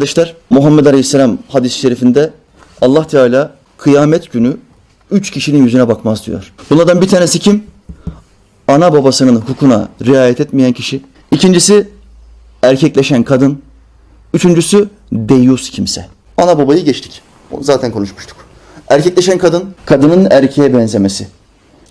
Kardeşler Muhammed Aleyhisselam hadis-i şerifinde Allah Teala kıyamet günü üç kişinin yüzüne bakmaz diyor. Bunlardan bir tanesi kim? Ana babasının hukukuna riayet etmeyen kişi. İkincisi erkekleşen kadın. Üçüncüsü deyus kimse. Ana babayı geçtik. Zaten konuşmuştuk. Erkekleşen kadın, kadının erkeğe benzemesi.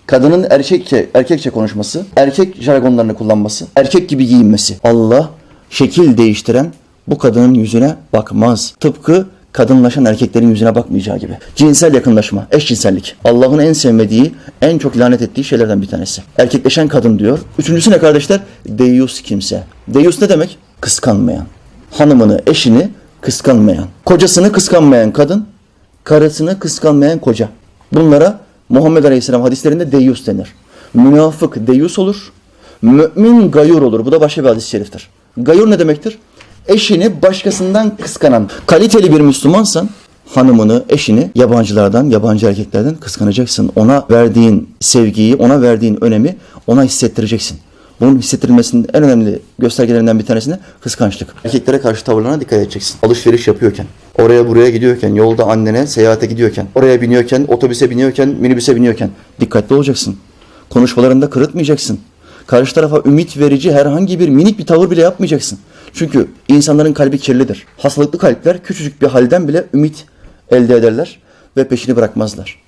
Kadının erkekçe, erkekçe konuşması, erkek jargonlarını kullanması, erkek gibi giyinmesi. Allah şekil değiştiren bu kadının yüzüne bakmaz. Tıpkı kadınlaşan erkeklerin yüzüne bakmayacağı gibi. Cinsel yakınlaşma, eşcinsellik. Allah'ın en sevmediği, en çok lanet ettiği şeylerden bir tanesi. Erkekleşen kadın diyor. Üçüncüsü ne kardeşler? Deyus kimse. Deyus ne demek? Kıskanmayan. Hanımını, eşini kıskanmayan. Kocasını kıskanmayan kadın, karısını kıskanmayan koca. Bunlara Muhammed Aleyhisselam hadislerinde deyus denir. Münafık deyus olur. Mümin gayur olur. Bu da başka bir hadis-i şeriftir. Gayur ne demektir? Eşini başkasından kıskanan. Kaliteli bir Müslümansan hanımını, eşini yabancılardan, yabancı erkeklerden kıskanacaksın. Ona verdiğin sevgiyi, ona verdiğin önemi ona hissettireceksin. Bunun hissettirilmesinin en önemli göstergelerinden bir tanesine kıskançlık. Erkeklere karşı tavırlarına dikkat edeceksin. Alışveriş yapıyorken, oraya buraya gidiyorken, yolda annene seyahate gidiyorken, oraya biniyorken, otobüse biniyorken, minibüse biniyorken dikkatli olacaksın. Konuşmalarında kırıtmayacaksın. Karşı tarafa ümit verici herhangi bir minik bir tavır bile yapmayacaksın. Çünkü insanların kalbi kirlidir. Hastalıklı kalpler küçücük bir halden bile ümit elde ederler ve peşini bırakmazlar.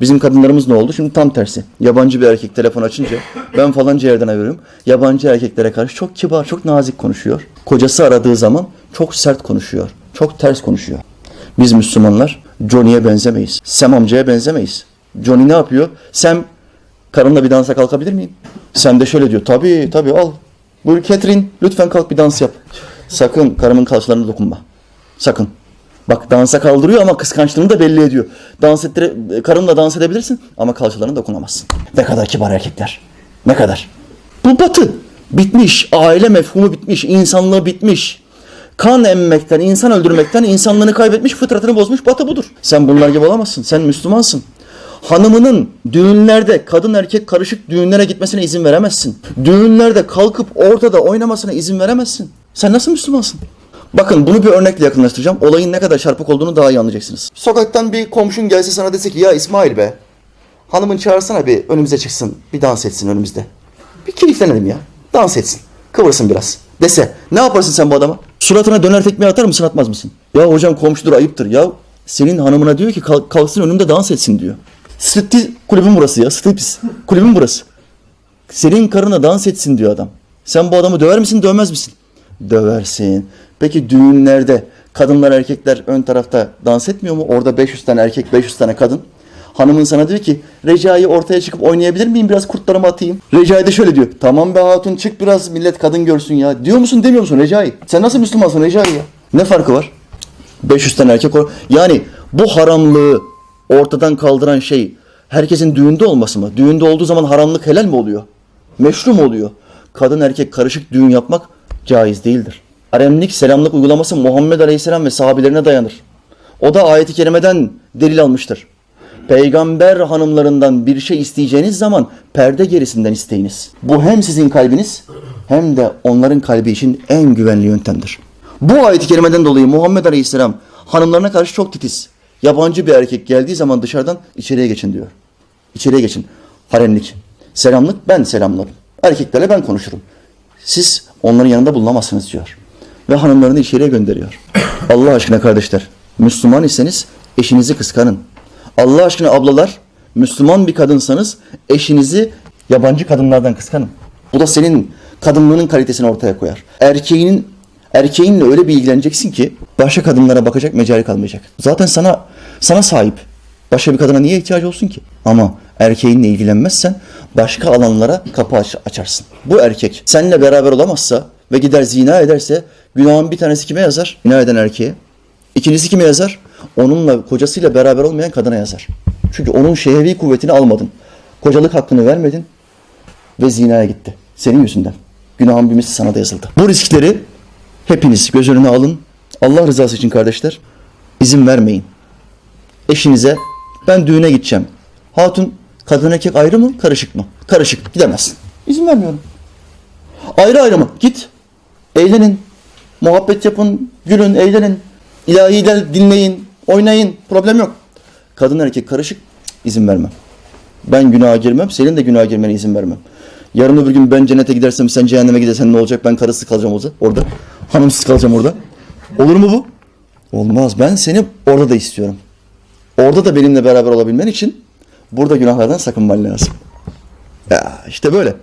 Bizim kadınlarımız ne oldu? Şimdi tam tersi. Yabancı bir erkek telefon açınca ben falanca yerden arıyorum. Yabancı erkeklere karşı çok kibar, çok nazik konuşuyor. Kocası aradığı zaman çok sert konuşuyor. Çok ters konuşuyor. Biz Müslümanlar Johnny'ye benzemeyiz. Sam amcaya benzemeyiz. Johnny ne yapıyor? Sam karınla bir dansa kalkabilir miyim? Sam de şöyle diyor. Tabii tabii al. Buyur Catherine lütfen kalk bir dans yap. Sakın karımın kalçalarına dokunma. Sakın. Bak dansa kaldırıyor ama kıskançlığını da belli ediyor. Dans ettire, karınla dans edebilirsin ama kalçalarına dokunamazsın. Ne kadar kibar erkekler. Ne kadar. Bu batı. Bitmiş. Aile mefhumu bitmiş. insanlığı bitmiş. Kan emmekten, insan öldürmekten insanlığını kaybetmiş, fıtratını bozmuş batı budur. Sen bunlar gibi olamazsın. Sen Müslümansın. Hanımının düğünlerde kadın erkek karışık düğünlere gitmesine izin veremezsin. Düğünlerde kalkıp ortada oynamasına izin veremezsin. Sen nasıl Müslümansın? Bakın bunu bir örnekle yakınlaştıracağım. Olayın ne kadar çarpık olduğunu daha iyi anlayacaksınız. Sokaktan bir komşun gelse sana dese ki ya İsmail be hanımın çağırsana bir önümüze çıksın bir dans etsin önümüzde. Bir keyiflenelim ya. Dans etsin. Kıvırsın biraz. Dese ne yaparsın sen bu adama? Suratına döner tekmeyi atar mısın atmaz mısın? Ya hocam komşudur ayıptır. Ya senin hanımına diyor ki kalk- kalksın önümde dans etsin diyor. Striptiz kulübün burası ya. Striptiz kulübün burası. Senin karına dans etsin diyor adam. Sen bu adamı döver misin dövmez misin? Döversin. Peki düğünlerde kadınlar erkekler ön tarafta dans etmiyor mu? Orada 500 tane erkek 500 tane kadın. Hanımın sana diyor ki Recai ortaya çıkıp oynayabilir miyim biraz kurtlarımı atayım. Recai de şöyle diyor. Tamam be hatun çık biraz millet kadın görsün ya. Diyor musun demiyor musun Recai? Sen nasıl Müslümansın Recai ya? Ne farkı var? 500 tane erkek or- Yani bu haramlığı ortadan kaldıran şey herkesin düğünde olması mı? Düğünde olduğu zaman haramlık helal mi oluyor? Meşru mu oluyor? Kadın erkek karışık düğün yapmak caiz değildir. Haremlik, selamlık uygulaması Muhammed Aleyhisselam ve sahabelerine dayanır. O da ayeti kerimeden delil almıştır. Peygamber hanımlarından bir şey isteyeceğiniz zaman perde gerisinden isteyiniz. Bu hem sizin kalbiniz hem de onların kalbi için en güvenli yöntemdir. Bu ayet-i kerimeden dolayı Muhammed Aleyhisselam hanımlarına karşı çok titiz. Yabancı bir erkek geldiği zaman dışarıdan içeriye geçin diyor. İçeriye geçin. Haremlik. Selamlık ben selamlarım. Erkeklerle ben konuşurum. Siz onların yanında bulunamazsınız diyor. Ve hanımlarını içeriye gönderiyor. Allah aşkına kardeşler, Müslüman iseniz eşinizi kıskanın. Allah aşkına ablalar, Müslüman bir kadınsanız eşinizi yabancı kadınlardan kıskanın. Bu da senin kadınlığının kalitesini ortaya koyar. Erkeğinin erkeğinle öyle bir ilgileneceksin ki başka kadınlara bakacak mecali kalmayacak. Zaten sana sana sahip. Başka bir kadına niye ihtiyacı olsun ki? Ama erkeğinle ilgilenmezsen başka alanlara kapı aç- açarsın. Bu erkek seninle beraber olamazsa ve gider zina ederse günahın bir tanesi kime yazar? Zina eden erkeğe. İkincisi kime yazar? Onunla kocasıyla beraber olmayan kadına yazar. Çünkü onun şehvi kuvvetini almadın. Kocalık hakkını vermedin ve zinaya gitti. Senin yüzünden. Günahın bir misli sana da yazıldı. Bu riskleri hepiniz göz önüne alın. Allah rızası için kardeşler izin vermeyin. Eşinize ben düğüne gideceğim. Hatun kadın erkek ayrı mı karışık mı? Karışık gidemezsin. İzin vermiyorum. Ayrı ayrı mı? Git. Eğlenin. Muhabbet yapın. Gülün, eğlenin. İlahiler dinleyin, oynayın. Problem yok. Kadın erkek karışık izin vermem. Ben günaha girmem. Senin de günaha girmene izin vermem. Yarın öbür gün ben cennete gidersem sen cehenneme gidersen ne olacak? Ben karısız kalacağım orada. Hanımsız kalacağım orada. Olur mu bu? Olmaz. Ben seni orada da istiyorum. Orada da benimle beraber olabilmen için burada günahlardan sakınman lazım. Ya işte böyle.